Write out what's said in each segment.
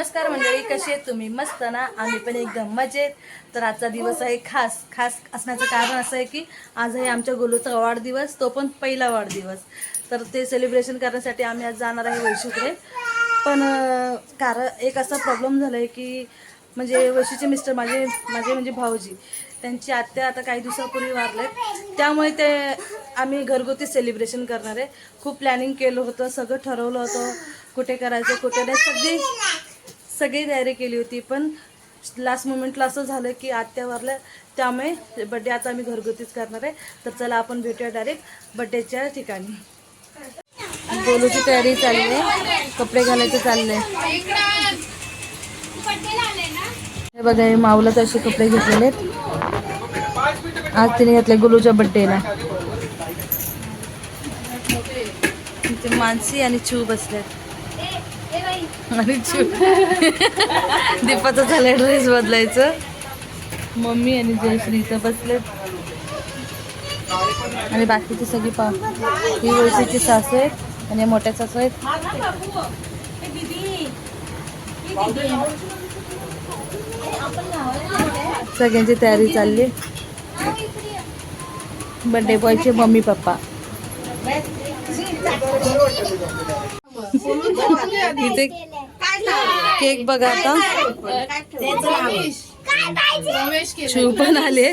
नमस्कार मंडळी कशी आहे तुम्ही? मस्त ना? आम्ही पण एकदम मजेत. तर आजचा दिवस आहे खास खास असण्याचं कारण असं आहे की आज आहे आमच्या गोलूचा वाढदिवस तो पण पहिला वाढदिवस. तर ते सेलिब्रेशन करण्यासाठी आम्ही आज जाणार आहे वैशूकडे. पण कारण एक असा प्रॉब्लेम झाला आहे की म्हणजे वैशूचे मिस्टर माझे माझे म्हणजे भाऊजी त्यांची आत्या आता काही दिवसापूर्वी वारले त्यामुळे ते आम्ही घरगुती सेलिब्रेशन करणार आहे. खूप प्लॅनिंग केलं होतं सगळं ठरवलं होतं. कुठे करायचं कुठे नाही. सगळी सगळी तयारी केली होती पण लास्ट मोमेंटला असं झालं की आत्या वारल्या त्यामुळे बड्डे आता आम्ही घरगुतीच करणार आहे. तर चला आपण भेटूया डायरेक्ट बड्डेच्या ठिकाणी. बोलूची तयारी चालली आहे. कपडे घालायचं चालले. हे बघा हे माऊलाच असे कपडे घेतलेले आहेत. आज तिने घेतले गुलूच्या बड्डेला मानसी आणि चिव बसल्यात आणि दीपाचं झालं ड्रेस बदलायचं. मम्मी आणि जयश्री इथं बसलेत. आणि बाकीची सगळी पा ही वयसीची सासू आहेत आणि मोठ्या सासू आहेत. सगळ्यांची तयारी चालली. Birthday बॉयचे mummy papa. इथे केक बघा आता. शिव पण आले.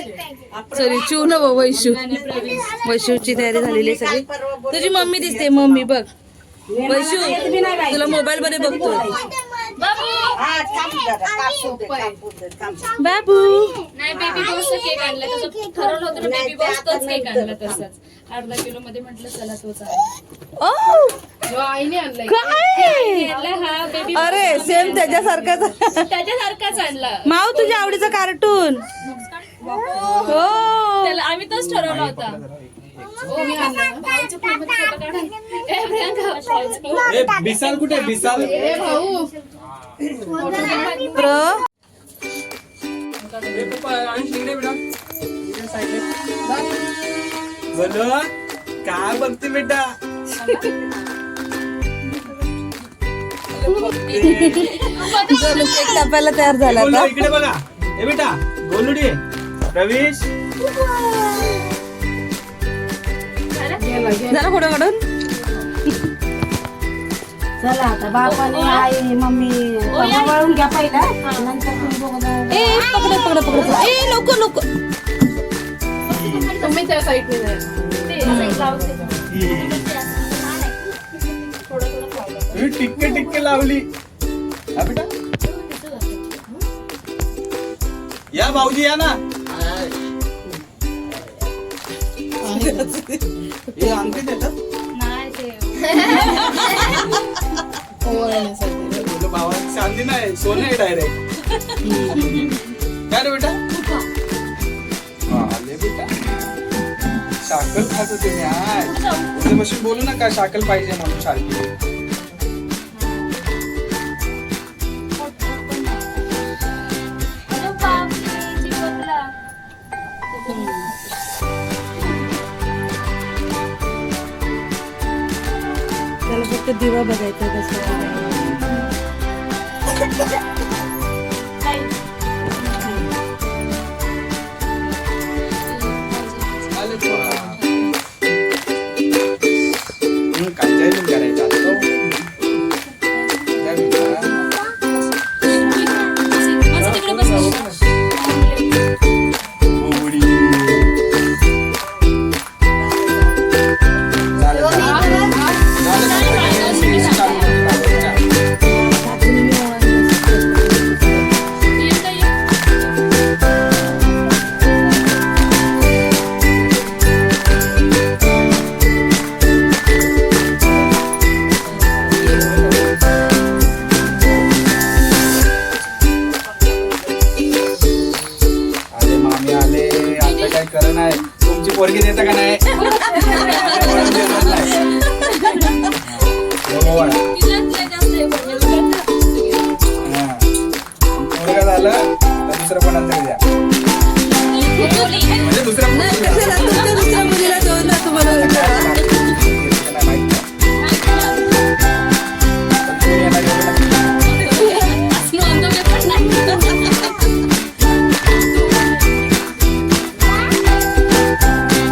सॉरी शिव न वैशू. वैशूची तयारी झालेली आहे सगळी. तुझी मम्मी दिसते मम्मी बघ. वैशू तुला मोबाईल मध्ये बघतो. बाबू! नाही बेबी बॉस केक आणला तसं. ठरवलं होतं ना बेबी बॉस तोच केक आणला तसंच अर्धा किलो मध्ये म्हटलं चला तोच काय हा अरे सेम त्याच्यासारखाच. त्याच्यासारखाच आणला. माऊ तुझ्या आवडीचं कार्टून हो. त्याला आम्ही तोच ठरवला होता. ए बिसाल कुठे बिसाल? प्र. साईडला. बोलो काय बघते बेटा? गोलू केक कापायला तयार झाला आता. इकडे बघा ए बेटा गोलुडी. प्रवेश. जरा पुढे काढून चला आता बापाने आई मम्मी वळून घ्या पहिला. नंतर तुम्ही बघा ए पकड पकड पकड. ए नको नको तुम्ही त्या साईडने. तुम्ही टिक्के टिक्के लावली. हा बेटा. या भाऊजी या ना. हे अंकित येतात बोलो भावा चांदी नाही सोने डायरेक्ट काय रे बेटा? आले बेटा. साखर खात होते मी आज. उद्यापासून बोलू नका साखर पाहिजे म्हणून सारखी त्याला फक्त दिवा बघायचा कसं करणार नाही तुमची पोरगी देता का नाही?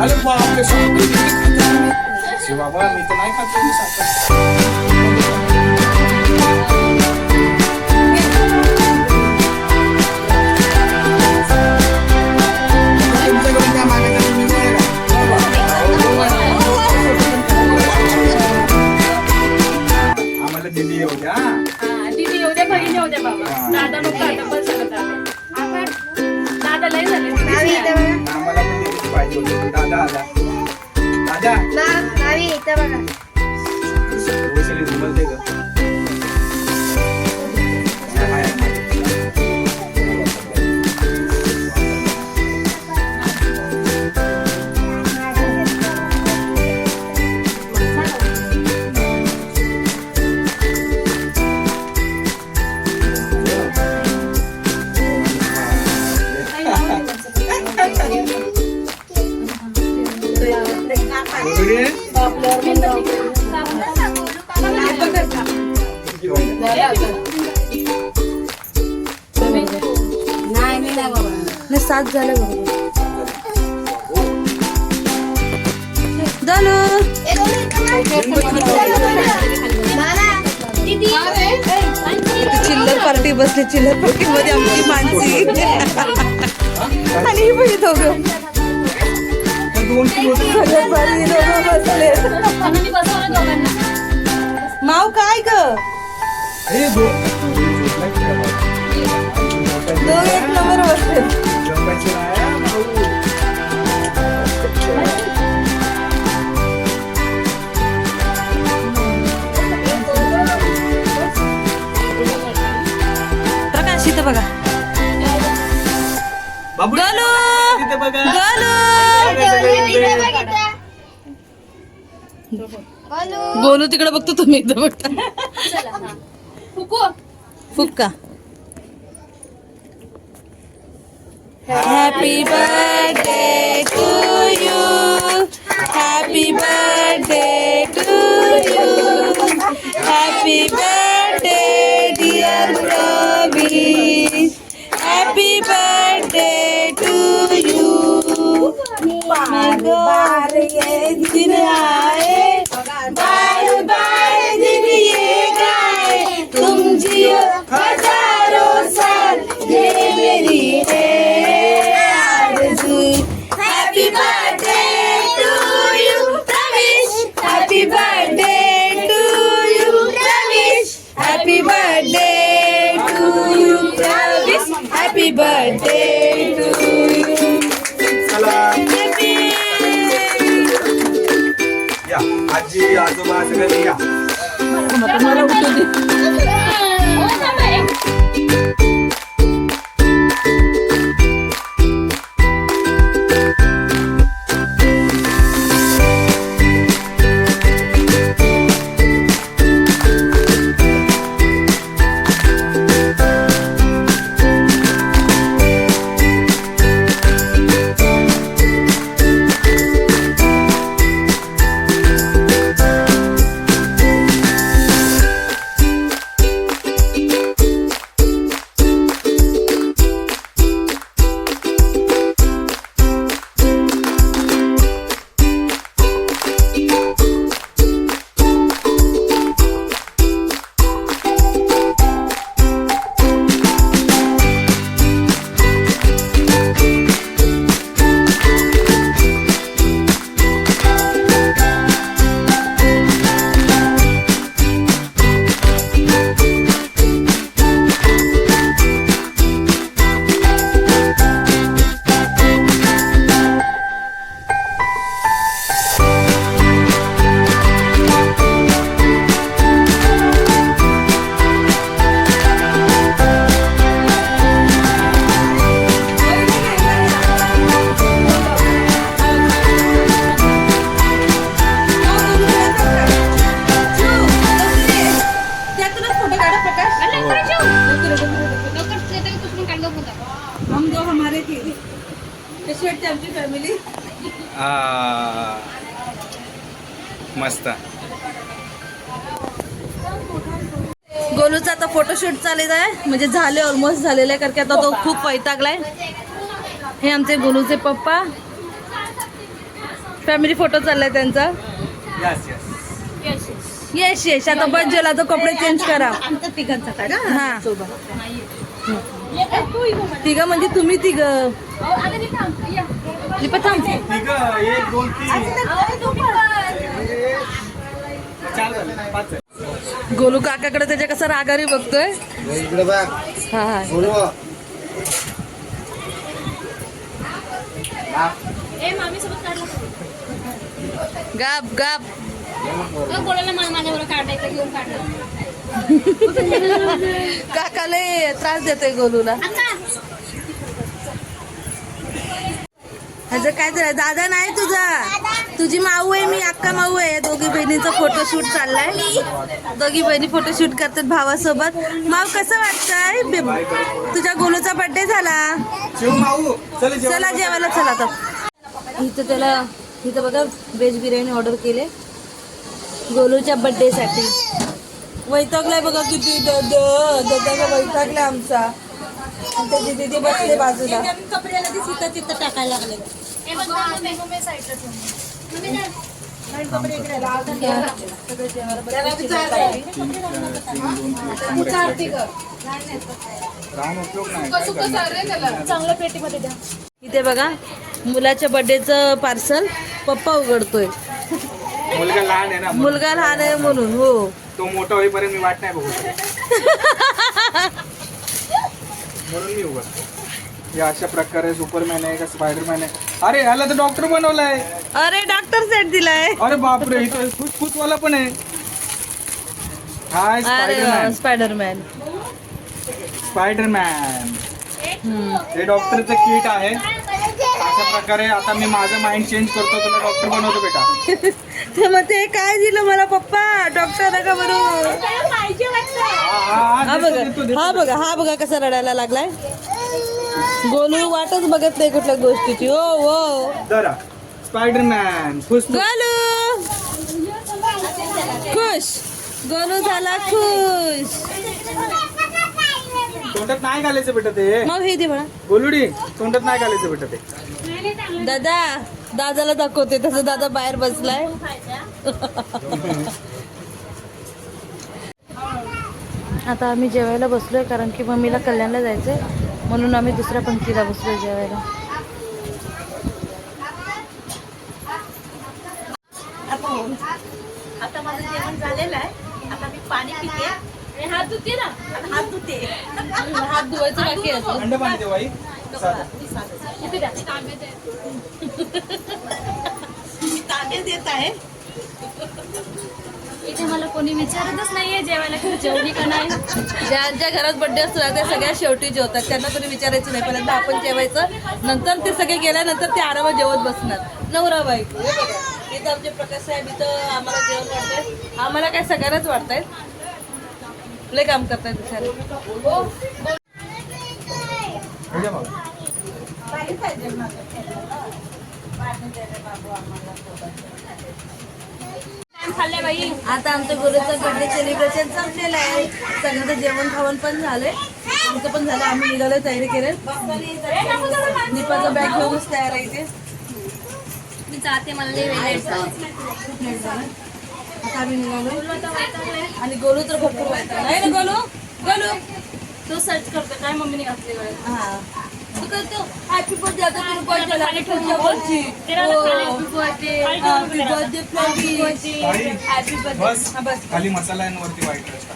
allez voir un peu sur le Tu. होते पण दादा आला दादा वैशाली रुमाल दे नाही सात झालं बरोबर झालं चिल्लर पार्टी बसली चिल्लर पार्टी मध्ये आमची माणसी आणि ही बघी दोघं. दोन किलो बसले. माव काय ग? दोन. एक नंबर बसले गलू गोलू तिकडे बघतो तुम्ही इथं बघता. चला फुकू. फुक्का happy birthday to you happy birthday to you happy birthday dear Praveen happy birthday to you बार बार ये दिन आए। आजी आजोबा सगळे या मला उठू आ, मस्त. गोलूचा आता फोटोशूट चालत आहे. म्हणजे झाले ऑलमोस्ट झालेलं आहे कारण की आता तो खूप वैतागलाय. हे आमचे गोलूचे पप्पा. फॅमिली फोटो चाललाय त्यांचा. यस यस येस येस आता बस जेला तो कपडे चेंज करा. हा. तिघ म्हणजे तुम्ही तिघ. लिपा थांब. एक दोन तीन गोलू काकाकडे त्याच्या कसा रागारी बघतोय. हा हा. गाप गाप काकाले त्रास देतोय गोलूला. ह्याचं काय झालं? दादा नाही तुझा. तुझी माऊ आहे मी अक्का माऊ आहे. दोघी बहिणींचा फोटोशूट चाललाय. दोघी बहिणी फोटोशूट करतात भावासोबत. माव कसं वाटतंय? तुझ्या गोलूचा बर्थडे झाला. माऊ. चल जेवायला चला आता इथं त्याला इथं बघा व्हेज बिर्याणी ऑर्डर केले. गोलूच्या बर्थडे साठी. वैतागलाय बघा किती. दादा वैतागलाय आमचा. आणि त्याची दिदी बसले बाजूला. कपड्याला ती तिथं तिथं टाकायला लागले. हे पेटीमध्ये द्या. इथे बघा मुलाच्या बर्थडेचं पार्सल पप्पा उघडतोय. मुलगा लहान आहे ना. मुलगा लहान आहे म्हणून हो. तो मोठा होईपर्यंत मी वाट नाही बघू शकत. म्हणून मी उघडतो हे अशा प्रकारे सुपरमॅन आहे का स्पायडरमॅन आहे? अरे ह्याला तर डॉक्टर बनवलाय. अरे डॉक्टर सेट दिलाय. अरे बापरे इथं फुसफुसवाला पण आहे. हाय अरे स्पायडरमॅन स्पायडरमॅन स्पायडरमॅन हे डॉक्टरचं किट आहे. अशा प्रकारे आता मी माझं माइंड चेंज करतो तुला डॉक्टर बनवतो बेटा. ते मग ते काय दिलं मला पप्पा? डॉक्टर नका बरोबर हा, हा, हा हा, देतो, देतो, बघा देतो. हा बघा हा बघा कसा रडायला लागलाय. गोलू वाटच बघत नाही कुठल्या गोष्टीची. ओ ओ जरा. स्पायडरमॅन फुसफुस गोलू. खुश. गोलू झाला खुश. तोंडात नाही घालायचं बेटा ते. मग हे दे म्हणा गोलुडी तोंडात नाही घालायचं बेटा ते. दादा दादाला दाखवते तसं दादा बाहेर बसलाय. आता आम्ही जेवायला बसलोय कारण की मम्मीला कल्याणला जायचंय. म्हणून आम्ही दुसऱ्या पंक्तीला बसलोय जेवायला. आता माझं जेवण झालेलं आहे. आता मी पाणी पिते. हे हात धुते ना. हात धुते. हात धुवायचं बाकी आहे तांबे देत आहे. इथे मला कोणी विचारतच नाहीये जेवायला की जेवली का नाही? ज्यांच्या घरात बर्थडे असतो ना, त्या सगळ्या शेवटी जेवतात. त्यांना कोणी विचारायचं नाही. पहिल्यांदा आपण जेवायचं. नंतर ते सगळे गेल्यानंतर ते आरामात जेवत बसणार. नवरा बायको. हे इथं आमचे प्रकाश साहेब इथं आम्हाला जेवण वाटतंय आम्हाला काय सगळ्यांनाच वाटतायत लय काम करतायत बिचारे हे घे बाबा. काय खाल्लंय बाई आता आमचं गुरुचं बर्थडे सेलिब्रेशन संपलेलं आहे. सगळ्यांचं जेवण खावण पण झालंय. आमचं पण झालं. आम्ही निघालोय तयारी केले दीपाचा बॅग घेऊनच तयार आहे इथे. मी जाते मला आता आम्ही निघालो आणि गोलू तर भरपूर नाही ना गोलू? गोलू? तो सर्च करतो काय मम्मीने घातले गळ्यात. हा तू करतो. हॅपी बर्थडे आता तुला कॉल केला खाली तुझ्या हो. हॅपी बर्थडे हॅपी बर्थडे बस. हा मसाल्यांवरती वाईट रस्ता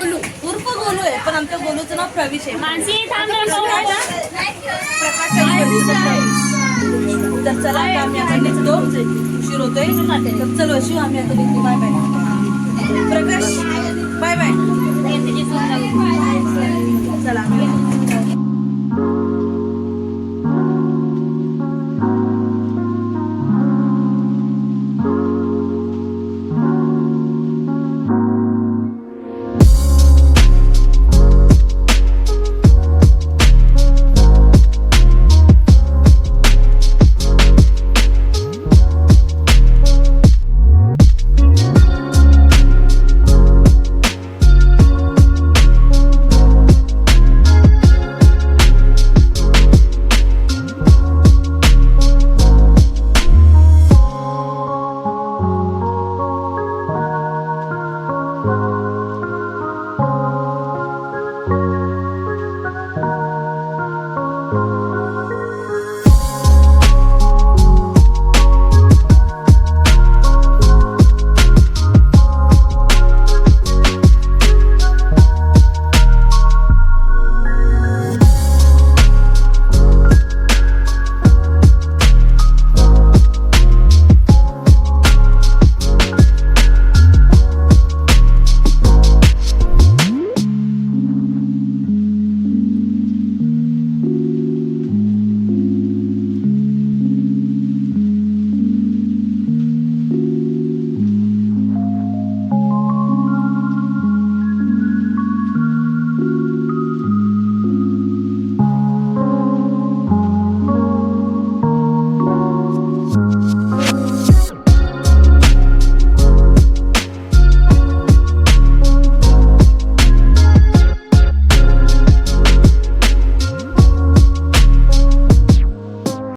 गोलू उर्फ गोलू आहे पण आमच्या गोलूचं नाव प्रविश आहे. मानसी थांब. तर चला आता आम्ही आता निघतो उशीर होतोय. तर चलो शिव आम्ही आता निघतो. Bye bye Prakash bye bye लागली.